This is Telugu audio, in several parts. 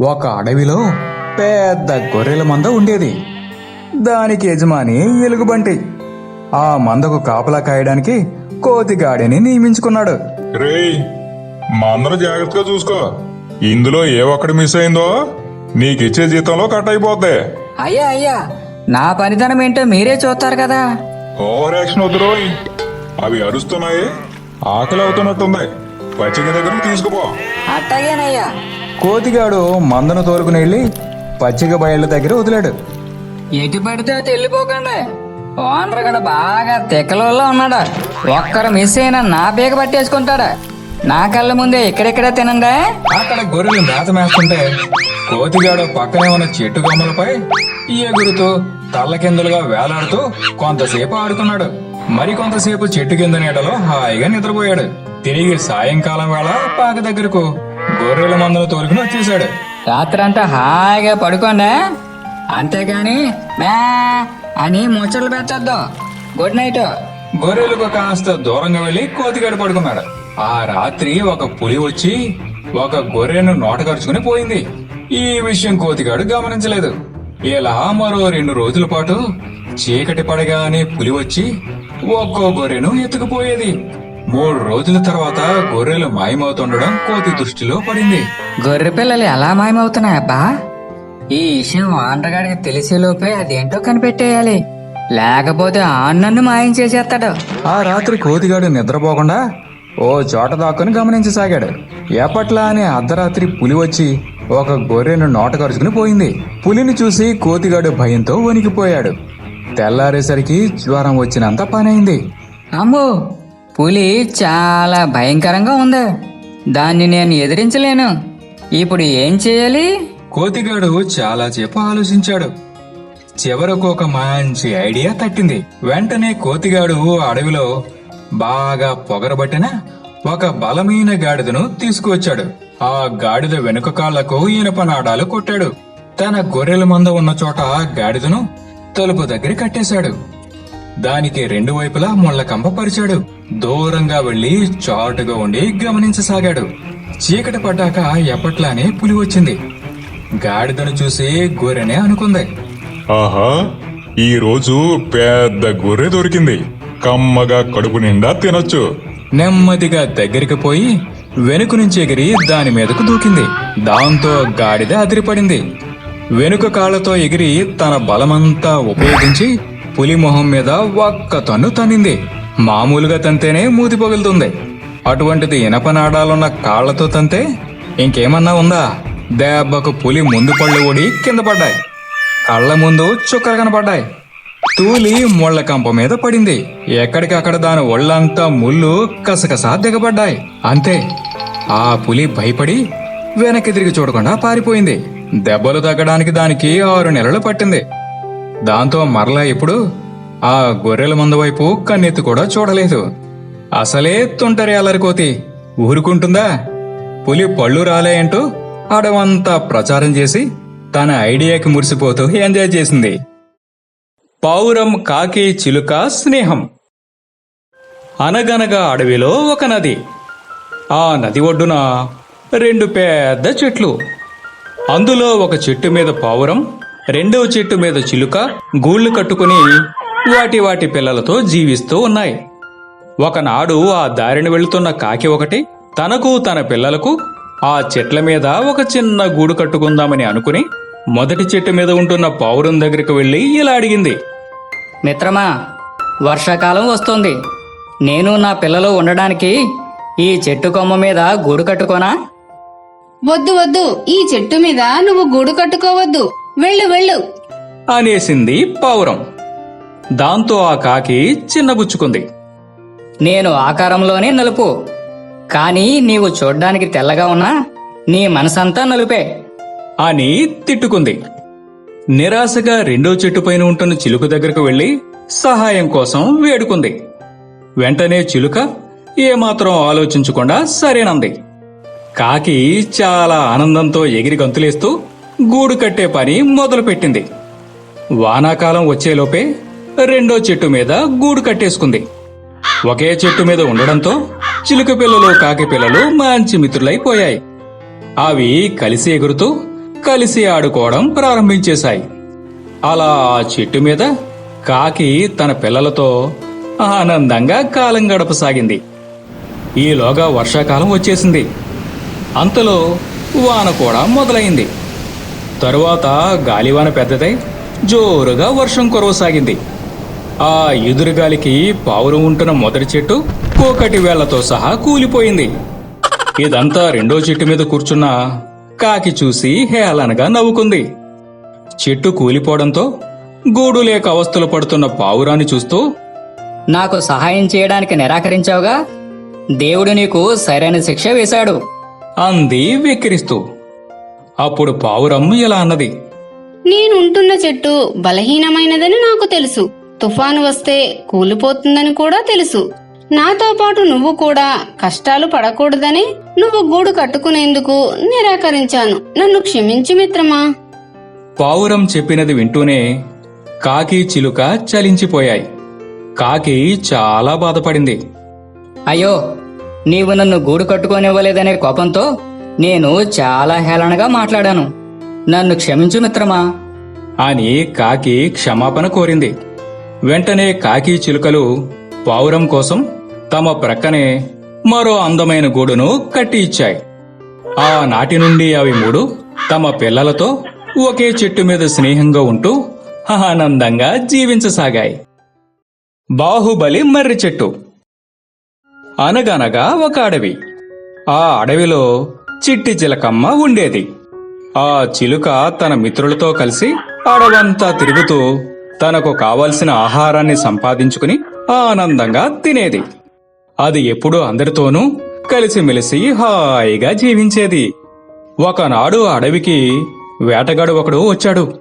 ఒక అడవిలో పెద్ద గొర్రెల మంద ఉండేది. దానికి యజమాని ఎలుగుబంటి ఆ మందకు కాపలా కాయడానికి కోతిగాడిని నియమించుకున్నాడు. రేయ్ మా అందరూ జాగ్రత్తగా చూసుకో. ఇందులో ఏ ఒక్కటి మిస్ అయిందో నీకిచ్చే జీతంలో కట్ అయిపోద్ది. అయ్యా అయ్యా నా పనితనం ఏంటో మీరే చూస్తారు కదా. ఓవర్ యాక్షన్ వద్దురోయ్ అవి అరుస్తున్నాయి ఆకలి అవుతున్నట్టుంది. పచ్చిక దగ్గరకు తీసుకుపో. అట్టగేనయ్యా కోతిగాడు మందను తోలుకుని వెళ్ళి పచ్చిక బయళ్ళ దగ్గర వదిలాడు. ఎటు పడితే అటు వెళ్ళిపోకండి. ఓనర్ కూడా బాగా తెక్కలలో ఉన్నాడు. ఒక్కరు మిస్ అయినా నా బీగ పట్టేసుకుంటాడు. నా కళ్ళ ముందే ఇక్కడెక్కడే తినండి. అక్కడ గొర్రెలు మేత మేస్తుంటే కోతిగాడు పక్కనే ఉన్న చెట్టు కొమ్మలపై ఎగురుతూ తల్ల కిందలుగా వేలాడుతూ కొంతసేపు ఆడుకున్నాడు. మరి కొంతసేపు చెట్టు కింద నీడలో హాయిగా నిద్రపోయాడు. తిరిగి సాయంకాలం వేళ పాక దగ్గరకు గొర్రెల మందను తోలుకుని వచ్చేశాడు. రాత్రంతా హాయిగా పడుకోండి. అంతేగాని మే అని ముచ్చట్లు పెట్టద్దు. గుడ్ నైట్ గొర్రెలకు కాస్త దూరంగా వెళ్ళి కోతిగాడు పడుకున్నాడు. ఆ రాత్రి ఒక పులి వచ్చి ఒక గొర్రెను నోటకరుచుకుని పోయింది. ఈ విషయం కోతిగాడు గమనించలేదు. ఇలా మరో రెండు రోజుల పాటు చీకటి పడగానే పులి వచ్చి ఒక్కో గొర్రెను ఎత్తుకుపోయేది. మూడు రోజుల తర్వాత గొర్రెలు మాయమవుతుండడం కోతి దృష్టిలో పడింది. గొర్రె పిల్లలు ఎలా మాయమవుతున్నాయబ్బా ఈ విషయం ఆండ్రగాడికి తెలిసేలోపే అదేంటో కనిపెట్టేయాలి. లేకపోతే ఆ నన్ను మాయం చేసేస్తాడు. ఆ రాత్రి కోతిగాడు నిద్రపోకుండా ఓ చోట దాక్కుని గమనించసాగాడు. ఎప్పట్లా అనే అర్ధరాత్రి పులి వచ్చి ఒక గొర్రెను నోట కరుచుకుని పోయింది. పులిని చూసి కోతిగాడు భయంతో వణికిపోయాడు. తెల్లారేసరికి జ్వరం వచ్చినంత పనైంది. అమ్మో! పులి చాలా భయంకరంగా ఉంది. దాన్ని నేను ఎదిరించలేను. ఇప్పుడు ఏం చేయాలి? కోతిగాడు చాలా సేపు ఆలోచించాడు. చివరకు ఒక మంచి ఐడియా తట్టింది. వెంటనే కోతిగాడు అడవిలో బాగా పొగరబట్టిన ఒక బలమైన గాడిదను తీసుకువచ్చాడు. ఆ గాడిద వెనుక కాళ్ళకు ఇనప నాడాలు కొట్టాడు. తన గొర్రెల మంద ఉన్న చోట గాడిదను తలుపు దగ్గర కట్టేశాడు. దానికి రెండు వైపులా ముళ్ళ కంప పరిచాడు. దూరంగా వెళ్ళి చాటుగా ఉండి గమనించసాగాడు. చీకటి పడ్డాక ఎప్పట్లానే పులి వచ్చింది. గాడిదను చూసి గొర్రెనే అనుకుంది. ఆహా ఈ రోజు పెద్ద గొర్రె దొరికింది. కమ్మగా కడుపు నిండా తినొచ్చు. నెమ్మదిగా దగ్గరికి పోయి వెనుక నుంచి ఎగిరి దాని మీదకు దూకింది. దాంతో గాడిద అదిరిపడింది. వెనుక కాళ్ళతో ఎగిరి తన బలమంతా ఉపయోగించి పులి మొహం మీద ఒక్క తన్ను తన్నింది. మామూలుగా తంతేనే మూతి పగులుతుంది. అటువంటిది ఇనపనాడాలున్న కాళ్ళతో తంతే ఇంకేమన్నా ఉందా? దెబ్బకు పులి ముందు పళ్ళు ఓడి కింద పడ్డాయి. కళ్ళ ముందు చుక్కలు కనపడ్డాయి. తూలి ముళ్ళ కంప మీద పడింది. ఎక్కడికక్కడ దాని ఒళ్ళంతా ముళ్ళు కసకసా దిగబడ్డాయి. అంతే. ఆ పులి భయపడి వెనక్కి తిరిగి చూడకుండా పారిపోయింది. దెబ్బలు తగ్గడానికి దానికి ఆరు నెలలు పట్టింది. దాంతో మరలా ఇప్పుడు ఆ గొర్రెల మంద వైపు కన్నెత్తి కూడా చూడలేదు. అసలే తుంటరి అలరికోతి ఊరుకుంటుందా? పులి పళ్ళు రాలే అంటూ అడవంతా ప్రచారం చేసి తన ఐడియాకి మురిసిపోతూ ఎంజాయ్ చేసింది. పావురం కాకి చిలుక స్నేహం. అనగనగా అడవిలో ఒక నది. ఆ నది ఒడ్డున రెండు పెద్ద చెట్లు. అందులో ఒక చెట్టు మీద పావురం రెండవ చెట్టు మీద చిలుక గూళ్ళు కట్టుకుని వాటి వాటి పిల్లలతో జీవిస్తూ ఉన్నాయి. ఒకనాడు ఆ దారిని వెళుతున్న కాకి ఒకటి తనకు తన పిల్లలకు ఆ చెట్ల మీద ఒక చిన్న గూడు కట్టుకుందామని అనుకుని మొదటి చెట్టు మీద ఉంటున్న పావురం దగ్గరికి వెళ్ళి ఇలా అడిగింది. మిత్రమా వర్షాకాలం వస్తుంది. నేను నా పిల్లలు ఉండడానికి ఈ చెట్టు కొమ్మ మీద గూడు కట్టుకోనా? వద్దు వద్దు. ఈ చెట్టు మీద నువ్వు గూడు కట్టుకోవద్దు. వెళ్ళు వెళ్ళు. అనేసింది పావురం దాంతో ఆ కాకి చిన్నబుచ్చుకుంది. నేను ఆకారంలోనే నలుపు కానీ నీవు చూడ్డానికి తెల్లగా ఉన్నా నీ మనసంతా నలుపే. అని తిట్టుకుంది. నిరాశగా రెండో చెట్టు పైన ఉంటున్న చిలుక దగ్గరకు వెళ్ళి సహాయం కోసం వేడుకుంది. వెంటనే చిలుక ఏమాత్రం ఆలోచించకుండా సరేనంది. కాకి చాలా ఆనందంతో ఎగిరి గంతులేస్తూ గూడు కట్టే పని మొదలుపెట్టింది. వానాకాలం వచ్చేలోపే రెండో చెట్టు మీద గూడు కట్టేసుకుంది. ఒకే చెట్టు మీద ఉండడంతో చిలుక పిల్లలు కాకి పిల్లలు మంచి మిత్రులైపోయాయి. అవి కలిసి ఎగురుతూ కలిసి ఆడుకోవడం ప్రారంభించేశాయి. అలా ఆ చెట్టు మీద కాకి తన పిల్లలతో ఆనందంగా కాలం గడపసాగింది. ఈలోగా వర్షాకాలం వచ్చేసింది. అంతలో వాన కూడా మొదలైంది. తరువాత గాలివాన పెద్దదై జోరుగా వర్షం కురవసాగింది. ఆ ఎదురుగాలికి పావురం ఉంటున్న మొదటి చెట్టు కోకటి వేళ్ళతో సహా కూలిపోయింది. ఇదంతా రెండో చెట్టు మీద కూర్చున్న కాకి చూసి హేళనగా నవ్వుకుంది. చెట్టు కూలిపోవడంతో గూడు లేక అవస్థలు పడుతున్న పావురాన్ని చూస్తూ నాకు సహాయం చేయడానికి నిరాకరించావుగా? దేవుడు నీకు సరైన శిక్ష వేశాడు. అంది వెక్కిరిస్తూ. అప్పుడు పావురం ఇలా అన్నది? నేనుంటున్న చెట్టు బలహీనమైనదని నాకు తెలుసు. తుఫాను వస్తే కూలిపోతుందని కూడా తెలుసు. నాతో పాటు నువ్వు కూడా కష్టాలు పడకూడదని నువ్వు గూడు కట్టుకునేందుకు నిరాకరించాను. నన్ను క్షమించు మిత్రమా? పావురం చెప్పినది వింటూనే కాకి చిలుక చలించిపోయాయి. కాకి చాలా బాధపడింది. అయ్యో నీవు నన్ను గూడు కట్టుకోనివ్వలేదనే కోపంతో నేను చాలా హేళనగా మాట్లాడాను. నన్ను క్షమించు మిత్రమా? అని కాకి క్షమాపణ కోరింది. వెంటనే కాకి చిలుకలు పావురం కోసం తమ ప్రక్కనే మరో అందమైన గూడును కట్టి ఇచ్చాయి. ఆ నాటి నుండి అవి మూడు తమ పిల్లలతో ఒకే చెట్టు మీద స్నేహంగా ఉంటూ ఆనందంగా జీవించసాగాయి. బాహుబలి మర్రి చెట్టు. అనగనగా ఒక అడవి. ఆ అడవిలో చిట్టి చిలకమ్మ ఉండేది. ఆ చిలుక తన మిత్రులతో కలిసి అడవంతా తిరుగుతూ తనకు కావలసిన ఆహారాన్ని సంపాదించుకుని ఆనందంగా తినేది. అది ఎప్పుడూ అందరితోనూ కలిసిమెలిసి హాయిగా జీవించేది. ఒకనాడు అడవికి వేటగాడు ఒకడు వచ్చాడు.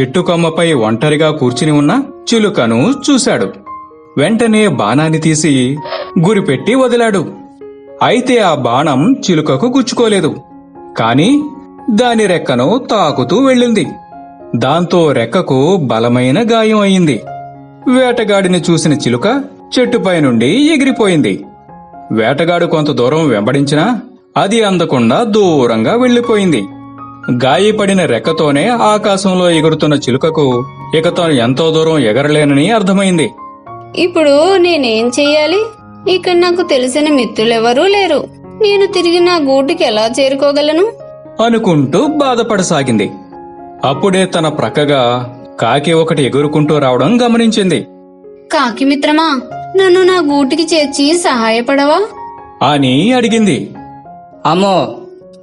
చెట్టు కొమ్మపై ఒంటరిగా కూర్చుని ఉన్న చిలుకను చూశాడు. వెంటనే బాణాన్ని తీసి గురిపెట్టి వదిలాడు. అయితే ఆ బాణం చిలుకకు గుచ్చుకోలేదు. కాని దాని రెక్కను తాకుతూ వెళ్ళింది. దాంతో రెక్కకు బలమైన గాయం అయింది. వేటగాడిని చూసిన చిలుక చెట్టుపై నుండి ఎగిరిపోయింది. వేటగాడు కొంత దూరం వెంబడించినా అది అందకుండా దూరంగా వెళ్ళిపోయింది గాయపడిన రెక్కతోనే ఆకాశంలో ఎగురుతున్న చిలుకకు ఇక తాను ఎంతో దూరం ఎగరలేనని అర్థమైంది. ఇప్పుడు నేనేం చెయ్యాలి? ఇక్కడ నాకు తెలిసిన మిత్రులెవరూ లేరు. నేను తిరిగి నా గూటికి ఎలా చేరుకోగలను? అనుకుంటూ బాధపడసాగింది. అప్పుడే తన ప్రక్కగా కాకి ఒకటి ఎగురుకుంటూ రావడం గమనించింది. కాకి మిత్రమా నన్ను నా గూటికి చేర్చి సహాయపడవా? అని అడిగింది. అమ్మో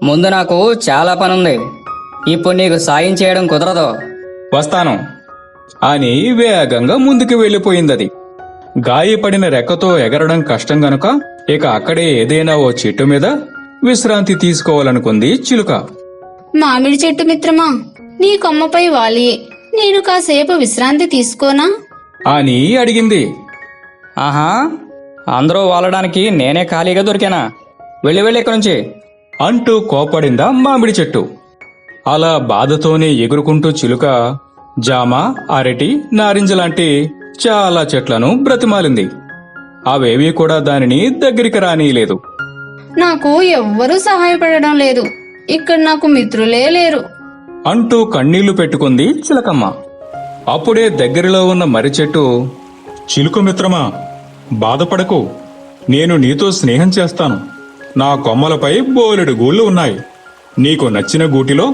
ముందు నాకు చాలా పనుంది. ఇప్పుడు నీకు సాయం చేయడం కుదరదు. వస్తాను. అని వేగంగా ముందుకు వెళ్ళిపోయిందది గాయపడిన రెక్కతో ఎగరడం కష్టం గనుక ఇక అక్కడే ఏదైనా ఓ చెట్టు మీద విశ్రాంతి తీసుకోవాలనుకుంది చిలుక. మామిడి చెట్టు మిత్రమా నీ కొమ్మపై వాలి. నేను కాసేపు విశ్రాంతి తీసుకోనా? అని అడిగింది. ఆహా అందరూ వాలడానికి నేనే ఖాళీగా దొరికానా? వెళ్ళి వెళ్ళి ఇక్కడి నుంచి. అంటూ కోపడిందా మామిడి చెట్టు. అలా బాధతోనే ఎగురుకుంటూ చిలుక జామ అరటి నారింజ లాంటి చాలా చెట్లను బ్రతిమాలింది. అవేవీ కూడా దానిని దగ్గరికి రానీయలేదు. నాకు ఎవ్వరూ సహాయపడడం లేదు. ఇక్కడ నాకు మిత్రులే లేరు. అంటూ కన్నీళ్ళు పెట్టుకుంది చిలకమ్మ. అప్పుడే దగ్గరలో ఉన్న మర్రి చెట్టు చిలుక మిత్రమా బాధపడకు. నేను నీతో స్నేహం చేస్తాను. నా కొమ్మలపై బోలెడు గూళ్ళు ఉన్నాయి. నీకు నచ్చిన గూటిలో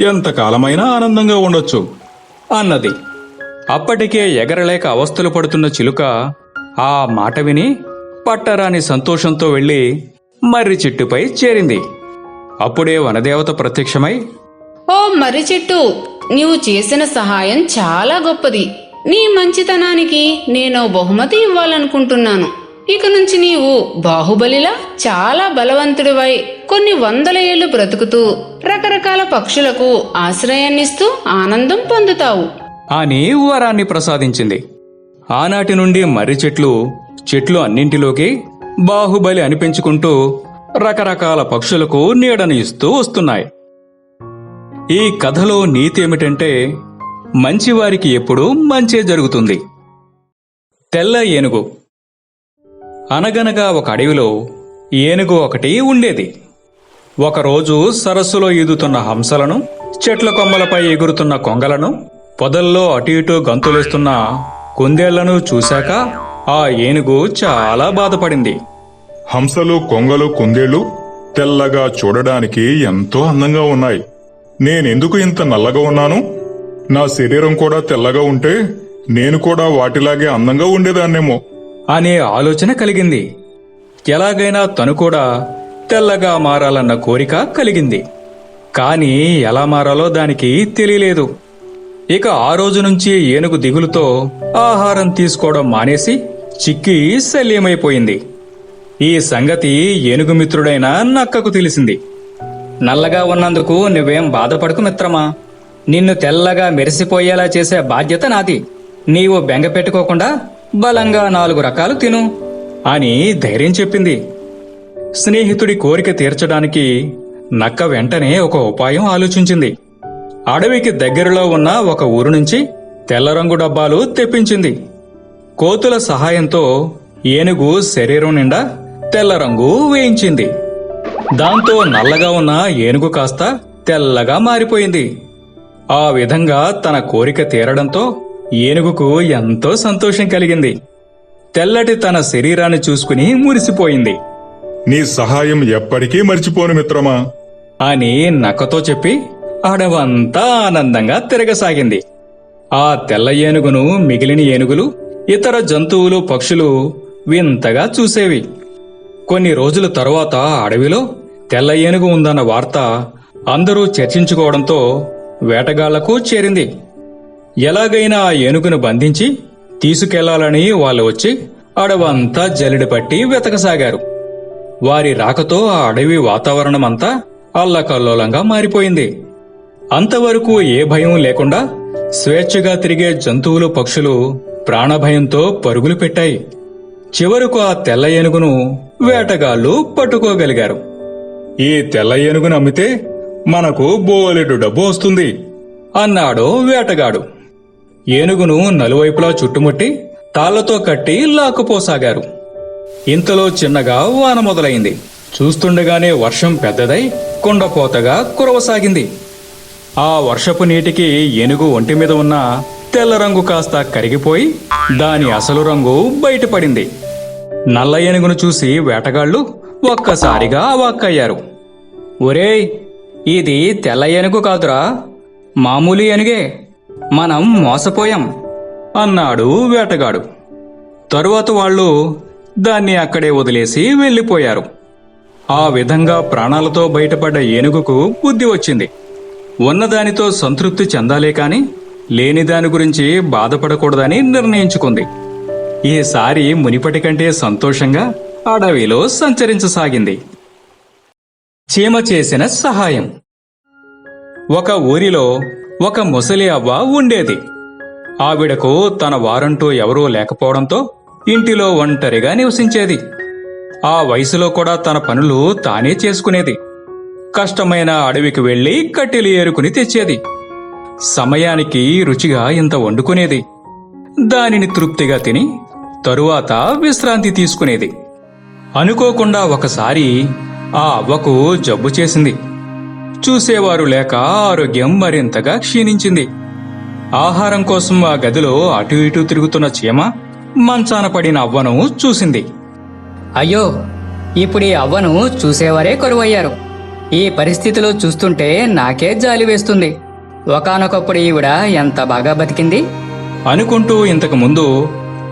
ఎంతకాలమైనా ఆనందంగా ఉండొచ్చు అన్నది. అప్పటికే ఎగరలేక అవస్థలు పడుతున్న చిలుక ఆ మాట విని పట్టరాని సంతోషంతో వెళ్ళి మర్రి చెట్టుపై చేరింది. అప్పుడే వనదేవత ప్రత్యక్షమై ఓ మర్రి చెట్టు నీవు చేసిన సహాయం చాలా గొప్పది. నీ మంచితనానికి నేను బహుమతి ఇవ్వాలనుకుంటున్నాను. ఇక నుంచి నీవు బాహుబలిలా చాలా బలవంతుడివై కొన్ని వందల ఏళ్ళు బ్రతుకుతూ రకరకాల పక్షులకు ఆశ్రయాన్నిస్తూ ఆనందం పొందుతావు. ఆ నీవు వరాన్ని ప్రసాదించింది. ఆనాటి నుండి మర్రి చెట్లు చెట్లు అన్నింటిలోకి బాహుబలి అనిపించుకుంటూ రకరకాల పక్షులకు నీడను ఇస్తూ వస్తున్నాయి. ఈ కథలో నీతి ఏమిటంటే మంచివారికి ఎప్పుడూ మంచే జరుగుతుంది. తెల్ల ఏనుగు. అనగనగా ఒక అడవిలో ఏనుగు ఒకటి ఉండేది. ఒకరోజు సరస్సులో ఈదుతున్న హంసలను చెట్ల కొమ్మలపై ఎగురుతున్న కొంగలను పొదల్లో అటు ఇటు గంతులేస్తున్న కుందేళ్ళను చూశాక ఆ ఏనుగు చాలా బాధపడింది. హంసలు కొంగలు కుందేళ్ళు తెల్లగా చూడడానికి ఎంతో అందంగా ఉన్నాయి. నేనెందుకు ఇంత నల్లగా ఉన్నాను? నా శరీరం కూడా తెల్లగా ఉంటే నేను కూడా వాటిలాగే అందంగా ఉండేదాన్నేమో. అనే ఆలోచన కలిగింది. ఎలాగైనా తను కూడా తెల్లగా మారాలన్న కోరిక కలిగింది. కానీ ఎలా మారాలో దానికి తెలియలేదు. ఇక ఆ రోజు నుంచి ఏనుగు దిగులుతో ఆహారం తీసుకోవడం మానేసి చిక్కి శల్యమైపోయింది. ఈ సంగతి ఏనుగు మిత్రుడైన నక్కకు తెలిసింది. నల్లగా ఉన్నందుకు నువ్వేం బాధపడకు మిత్రమా. నిన్ను తెల్లగా మెరిసిపోయేలా చేసే బాధ్యత నాది. నీవు బెంగ పెట్టుకోకుండా బలంగా నాలుగు రకాలు తిను అని ధైర్యం చెప్పింది. స్నేహితుడి కోరిక తీర్చడానికి నక్క వెంటనే ఒక ఉపాయం ఆలోచించింది. అడవికి దగ్గరలో ఉన్న ఒక ఊరు నుంచి తెల్ల రంగు డబ్బాలు తెప్పించింది. కోతుల సహాయంతో ఏనుగు శరీరం నిండా తెల్ల రంగు వేయించింది. దాంతో నల్లగా ఉన్న ఏనుగు కాస్త తెల్లగా మారిపోయింది. ఆ విధంగా తన కోరిక తీరడంతో ఏనుగుకు ఎంతో సంతోషం కలిగింది. తెల్లటి తన శరీరాన్ని చూసుకుని మురిసిపోయింది. నీ సహాయం ఎప్పటికీ మర్చిపోను మిత్రమా? అని నక్కతో చెప్పి అడవంతా ఆనందంగా తిరగసాగింది. ఆ తెల్ల ఏనుగును మిగిలిన ఏనుగులు ఇతర జంతువులు పక్షులు వింతగా చూసేవి. కొన్ని రోజుల తరువాత అడవిలో తెల్ల ఏనుగు ఉందన్న వార్త అందరూ చర్చించుకోవడంతో వేటగాళ్ళకు చేరింది. ఎలాగైనా ఆ ఏనుగును బంధించి తీసుకెళ్ళాలని వాళ్ళు వచ్చి అడవంతా జలిడి పట్టి వెతకసాగారు. వారి రాకతో ఆ అడవి వాతావరణమంతా అల్లకల్లోలంగా మారిపోయింది. అంతవరకు ఏ భయం లేకుండా స్వేచ్ఛగా తిరిగే జంతువులు పక్షులు ప్రాణభయంతో పరుగులు పెట్టాయి. చివరకు ఆ తెల్ల ఏనుగును వేటగాళ్ళు పట్టుకోగలిగారు. ఈ తెల్ల ఏనుగును అమ్మితే మనకు బోలెడు డబ్బు వస్తుంది అన్నాడు వేటగాడు. ఏనుగును నలువైపులా చుట్టుముట్టి తాళ్ళతో కట్టి లాక్కుపోసాగారు. ఇంతలో చిన్నగా వాన మొదలైంది. చూస్తుండగానే వర్షం పెద్దదై కుండపోతగా కురవసాగింది. ఆ వర్షపు నీటికి ఏనుగు ఒంటి మీద ఉన్న తెల్ల రంగు కాస్త కరిగిపోయి దాని అసలు రంగు బయటపడింది. నల్ల ఏనుగును చూసి వేటగాళ్ళు ఒక్కసారిగా అవాక్కయ్యారు. ఒరేయ్ ఇది తెల్ల ఏనుగు కాదురా. మామూలు ఏనుగే. మనం మోసపోయాం అన్నాడు వేటగాడు. తరువాత వాళ్ళు దాన్ని అక్కడే వదిలేసి వెళ్ళిపోయారు. ఆ విధంగా ప్రాణాలతో బయటపడ్డ ఏనుగుకు బుద్ధి వచ్చింది. ఉన్నదానితో సంతృప్తి చెందాలే కాని లేని దాని గురించి బాధపడకూడదని నిర్ణయించుకుంది. ఈసారి మునిపటి కంటే సంతోషంగా అడవిలో సంచరించసాగింది. చీమ చేసిన సహాయం. ఒక ఊరిలో ఒక ముసలి అవ్వ ఉండేది. ఆవిడకు తన వారంటూ ఎవరూ లేకపోవడంతో ఇంటిలో ఒంటరిగా నివసించేది. ఆ వయసులో కూడా తన పనులు తానే చేసుకునేది. కష్టమైన అడవికి వెళ్ళి కట్టెలు ఏరుకుని తెచ్చేది. సమయానికి రుచిగా ఇంత వండుకునేది. దానిని తృప్తిగా తిని తరువాత విశ్రాంతి తీసుకునేది. అనుకోకుండా ఒకసారి ఆ అవ్వకు జబ్బు చేసింది. చూసేవారు లేక ఆరోగ్యం మరింతగా క్షీణించింది. ఆహారం కోసం ఆ గదిలో అటు ఇటు తిరుగుతున్న చీమ మంచాన పడిన అవ్వను చూసింది. అయ్యో ఇప్పుడు ఈ అవ్వను చూసేవారే కరువయ్యారు. ఈ పరిస్థితిలో చూస్తుంటే నాకే జాలి వేస్తుంది. ఒకానొకప్పుడు ఈవిడ ఎంత బాగా బతికింది? అనుకుంటూ ఇంతకు ముందు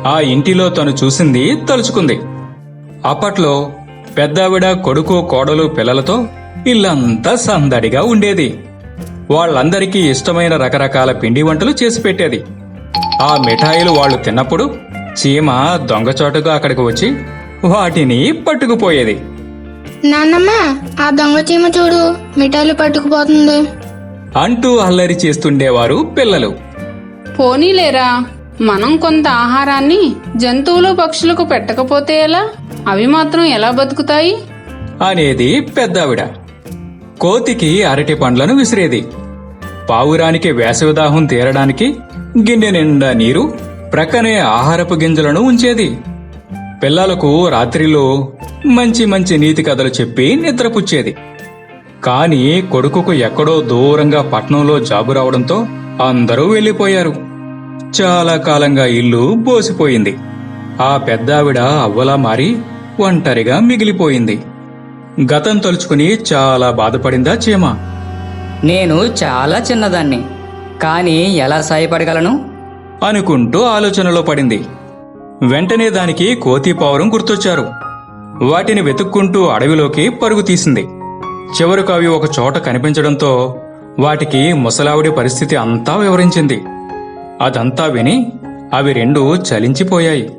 ఆ ఇంటిలో తను చూసింది తలుచుకుంది. అప్పట్లో పెద్దావిడ కొడుకు కోడలు పిల్లలతో ఇల్లంతా సందడిగా ఉండేది. వాళ్ళందరికీ ఇష్టమైన రకరకాల పిండి వంటలు చేసి పెట్టేది. ఆ మిఠాయిలు వాళ్ళు తిన్నప్పుడు చీమ దొంగచోటుగా అక్కడికి వచ్చి వాటిని పట్టుకుపోయేది. నాన్నమ్మ ఆ దొంగ చీమ చూడు మిఠాయిలు పట్టుకుపోతుంది. అంటూ అల్లరి చేస్తుండేవారు పిల్లలు. పోనీలేరా మనం కొంత ఆహారాన్ని జంతువులు పక్షులకు పెట్టకపోతే ఎలా? అవి మాత్రం ఎలా బతుకుతాయి? అనేది పెద్దావిడ. కోతికి అరటి పండ్లను విసిరేది. పావురానికి వేసవిదాహం తీరడానికి గిన్నె నిండా నీరు ప్రక్కనే ఆహారపు గింజలను ఉంచేది. పిల్లలకు రాత్రిలో మంచి మంచి నీతి కథలు చెప్పి నిద్రపుచ్చేది. కాని కొడుకుకు ఎక్కడో దూరంగా పట్నంలో జాబు రావడంతో అందరూ వెళ్ళిపోయారు చాలా కాలంగా ఇల్లు బోసిపోయింది. ఆ పెద్దావిడ అవ్వలా మారి ఒంటరిగా మిగిలిపోయింది. గతం తలుచుకుని చాలా బాధపడిందా చీమ? నేను చాలా చిన్నదాన్ని. కానీ ఎలా సాయపడగలను? అనుకుంటూ ఆలోచనలో పడింది. వెంటనే దానికి కోతి పావురం గుర్తొచ్చారు. వాటిని వెతుక్కుంటూ అడవిలోకి పరుగు తీసింది. చివరకు అవి ఒక చోట కనిపించడంతో వాటికి ముసలావిడి పరిస్థితి అంతా వివరించింది. అదంతా విని అవి రెండు చలించిపోయాయి.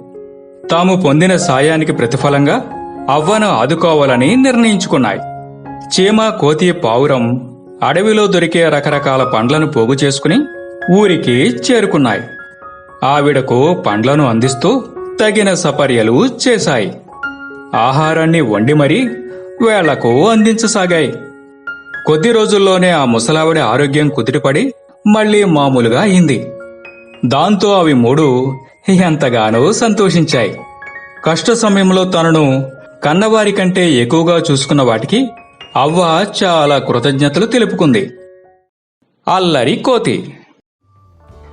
తాము పొందిన సాయానికి ప్రతిఫలంగా అవ్వను ఆదుకోవాలని నిర్ణయించుకున్నాయి. చీమ కోతి పావురం అడవిలో దొరికే రకరకాల పండ్లను పోగు చేసుకుని ఊరికి చేరుకున్నాయి. ఆవిడకు పండ్లను అందిస్తూ తగిన సపర్యలు చేశాయి. ఆహారాన్ని వండి మరీ వేళ్ళకు అందించసాగాయి. కొద్ది రోజుల్లోనే ఆ ముసలావిడ ఆరోగ్యం కుదిరిపడి మళ్ళీ మామూలుగా అయింది. దాంతో అవి మూడు ఎంతగానో సంతోషించాయి. కష్ట సమయంలో తనను కన్నవారి కంటే ఎక్కువగా చూసుకున్న వాటికి అవ్వ చాలా కృతజ్ఞతలు తెలుపుకుంది. అల్లరి కోతి.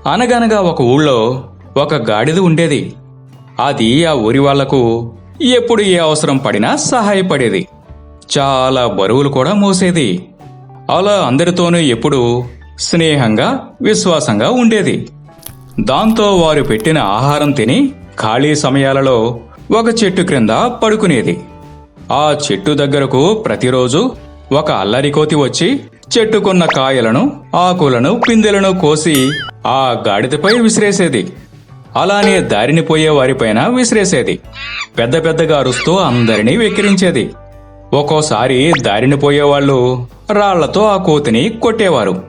అనగనగా ఒక ఊళ్ళో ఒక గాడిద ఉండేది. అది ఆ ఊరి వాళ్ళకు ఎప్పుడు ఏ అవసరం పడినా సహాయపడేది. చాలా బరువులు కూడా మోసేది. అలా అందరితోనూ ఎప్పుడూ స్నేహంగా విశ్వాసంగా ఉండేది. దాంతో వారు పెట్టిన ఆహారం తిని ఖాళీ సమయాలలో ఒక చెట్టు క్రింద పడుకునేది. ఆ చెట్టు దగ్గరకు ప్రతిరోజు ఒక అల్లరి కోతి వచ్చి చెట్టుకున్న కాయలను ఆకులను పిందెలను కోసి ఆ గాడిదపై విసిరేసేది. అలానే దారిని పోయే వారిపైన విసిరేసేది. పెద్ద పెద్దగా అరుస్తూ అందరినీ వెక్కిరించేది. ఒక్కోసారి దారిని పోయేవాళ్ళు రాళ్ళతో ఆ కోతిని కొట్టేవారు.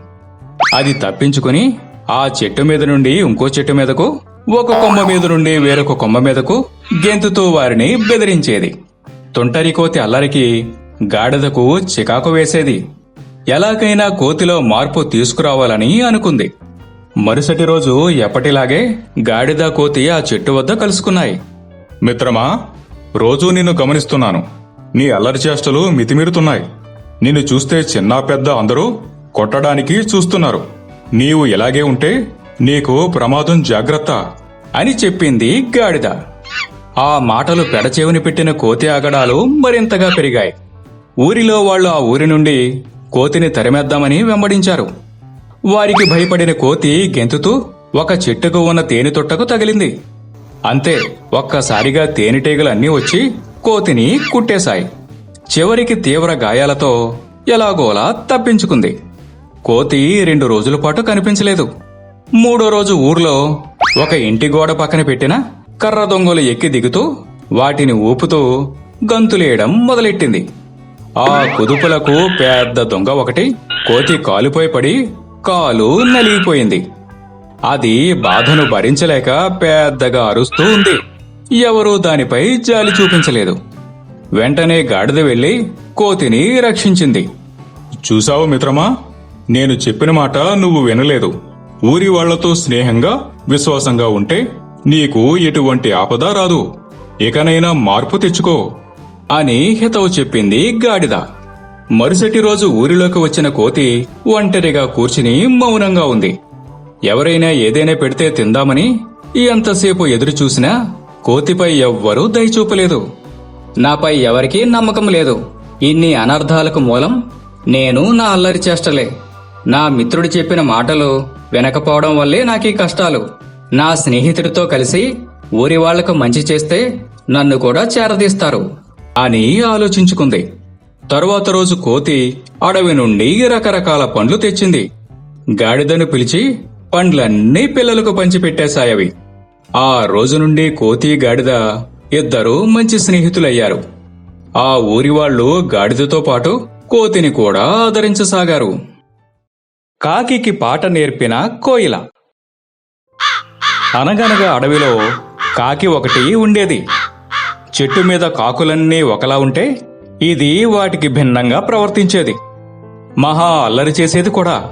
అది తప్పించుకుని ఆ చెట్టు మీద నుండి ఇంకో చెట్టు మీదకు ఒక కొమ్మ మీద నుండి వేరొక కొమ్మ మీదకు గెంతుతూ వారిని బెదిరించేది. తొంటరి కోతి అల్లరికి గాడిదకు చికాకు వేసేది. ఎలాగైనా కోతిలో మార్పు తీసుకురావాలని అనుకుంది. మరుసటి రోజు ఎప్పటిలాగే గాడిద కోతి ఆ చెట్టు వద్ద కలుసుకున్నాయి. మిత్రమా రోజూ నిన్ను గమనిస్తున్నాను. నీ అల్లరి చేష్టలు మితిమీరుతున్నాయి. నిన్ను చూస్తే చిన్న పెద్ద అందరూ కొట్టడానికి చూస్తున్నారు. నీవు ఇలాగే ఉంటే నీకు ప్రమాదం జాగ్రత్త అని చెప్పింది గాడిద. ఆ మాటలు పెడచెవిని పెట్టిన కోతి ఆగడాలు మరింతగా పెరిగాయి. ఊరిలో వాళ్ళు ఆ ఊరి నుండి కోతిని తరిమేద్దామని వెంబడించారు. వారికి భయపడిన కోతి గెంతుతూ ఒక చెట్టుకు ఉన్న తేనె తొట్టకు తగిలింది. అంతే ఒక్కసారిగా తేనెటీగలు అన్నీ వచ్చి కోతిని కుట్టేశాయి. చివరికి తీవ్ర గాయాలతో ఎలాగోలా తప్పించుకుంది. కోతి రెండు రోజుల పాటు కనిపించలేదు. మూడో రోజు ఊర్లో ఒక ఇంటి గోడ పక్కన పెట్టిన కర్ర దొంగలు ఎక్కి దిగుతూ వాటిని ఊపుతూ గంతులేయడం మొదలెట్టింది. ఆ కుదుపులకు పెద్ద దొంగ ఒకటి కోతి కాలుపై పడి కాలు నలిగిపోయింది. అది బాధను భరించలేక పెద్దగా అరుస్తూ ఉంది. ఎవరూ దానిపై జాలి చూపించలేదు. వెంటనే గాడిద వెళ్ళి కోతిని రక్షించింది. చూసావు మిత్రమా? నేను చెప్పిన మాట నువ్వు వినలేదు. ఊరి వాళ్ళతో స్నేహంగా విశ్వాసంగా ఉంటే నీకు ఎటువంటి ఆపద రాదు. ఇకనైనా మార్పు తెచ్చుకో అని హితవు చెప్పింది గాడిద. మరుసటి రోజు ఊరిలోకి వచ్చిన కోతి ఒంటరిగా కూర్చుని మౌనంగా ఉంది. ఎవరైనా ఏదైనా పెడితే తిందామని ఎంతసేపు ఎదురు చూసినా కోతిపై ఎవ్వరూ దయచూపలేదు నాపై ఎవరికీ నమ్మకం లేదు. ఇన్ని అనర్థాలకు మూలం నేను నా అల్లరి చేష్టలే. నా మిత్రుడు చెప్పిన మాటలు వినకపోవడం వల్లే నాకీ కష్టాలు. నా స్నేహితుడితో కలిసి ఊరి వాళ్ళకు మంచి చేస్తే నన్ను కూడా చేరదీస్తారు అని ఆలోచించుకుంది. తరువాత రోజు కోతి అడవి నుండి రకరకాల పండ్లు తెచ్చింది. గాడిదను పిలిచి పండ్లన్నీ పిల్లలకు పంచిపెట్టేశాయవి. ఆ రోజు నుండి కోతి గాడిద ఇద్దరూ మంచి స్నేహితులయ్యారు. ఆ ఊరి వాళ్ళు గాడిదతో పాటు కోతిని కూడా ఆదరించసాగారు. కాకికి పాట నేర్పిన కోయిల. అనగనగా అడవిలో కాకి ఒకటి ఉండేది. చెట్టు మీద కాకులన్నీ ఒకలా ఉంటే ఇది వాటికి భిన్నంగా ప్రవర్తించేది. మహా అల్లరి చేసేది కూడా.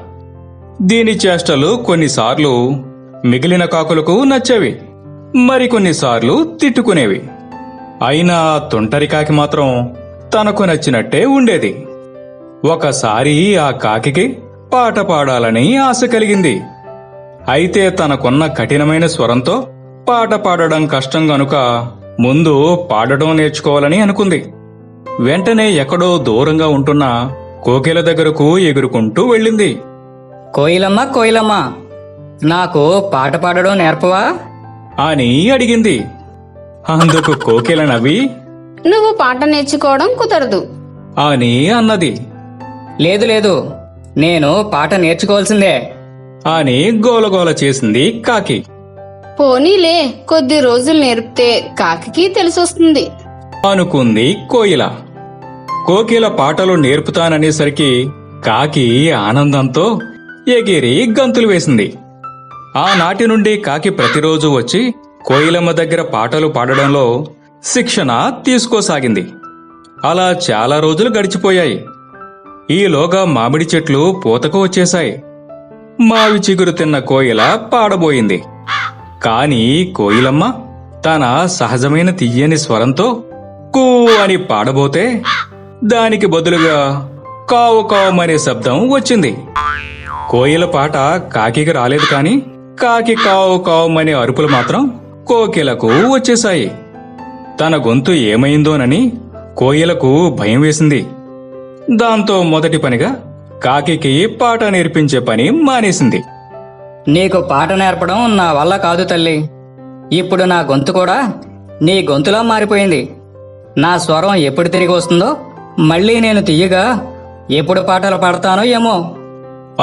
దీని చేష్టలు కొన్నిసార్లు మిగిలిన కాకులకు నచ్చేవి. మరికొన్నిసార్లు తిట్టుకునేవి. అయినా తుంటరి కాకి మాత్రం తనకు నచ్చినట్టే ఉండేది. ఒకసారి ఆ కాకికి పాట పాడాలని ఆశ కలిగింది. అయితే తనకున్న కఠినమైన స్వరంతో పాట పాడడం కష్టం గనుక ముందు పాడడం నేర్చుకోవాలని అనుకుంది. వెంటనే ఎక్కడో దూరంగా ఉంటున్న కోకిల దగ్గరకు ఎగురుకుంటూ వెళ్ళింది. కోయిలమ్మ కోయిలమ్మ నాకు పాట పాడడం నేర్పవా? అని అడిగింది. అందుకు కోకిల నవ్వి నువ్వు పాట నేర్చుకోవడం కుదరదు. అని అన్నది. లేదు లేదు నేను పాట నేర్చుకోవాల్సిందే అని గోలగోల చేసింది కాకి. పోనీలే కొద్ది రోజులు నేర్పితే కాకికి తెలిసొస్తుంది. అనుకుంది కోయిల. కోకిల పాటలు నేర్పుతాననేసరికి కాకి ఆనందంతో ఎగిరి గంతులు వేసింది. ఆనాటి నుండి కాకి ప్రతిరోజు వచ్చి కోయిలమ్మ దగ్గర పాటలు పాడడంలో శిక్షణ తీసుకోసాగింది. అలా చాలా రోజులు గడిచిపోయాయి. ఈలోగా మామిడి చెట్లు పూతకు వచ్చేశాయి. మావి చిగురు తిన్న కోయిల పాడబోయింది. కాని కోయిలమ్మ తన సహజమైన తియ్యని స్వరంతో కూ అని పాడబోతే దానికి బదులుగా కావు కావమనే శబ్దం వచ్చింది. కోయిల పాట కాకికి రాలేదు కాని కాకి కావు కావమనే అరుపులు మాత్రం కోకిలకు వచ్చేశాయి. తన గొంతు ఏమైందోనని కోయిలకు భయం వేసింది. దాంతో మొదటి పనిగా కాకికి పాట నేర్పించే పని మానేసింది. నీకు పాట నేర్పడం నా వల్ల కాదు తల్లి. ఇప్పుడు నా గొంతు కూడా నీ గొంతులా మారిపోయింది. నా స్వరం ఎప్పుడు తిరిగి వస్తుందో మళ్ళీ నేను తీయగా ఎప్పుడు పాటలు పాడతానో ఏమో.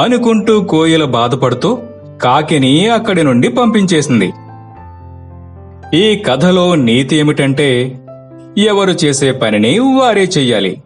అనుకుంటూ కోయిల బాధపడుతూ కాకిని అక్కడి నుండి పంపించేసింది. ఈ కథలో నీతి ఏమిటంటే ఎవరు చేసే పనిని వారే చెయ్యాలి.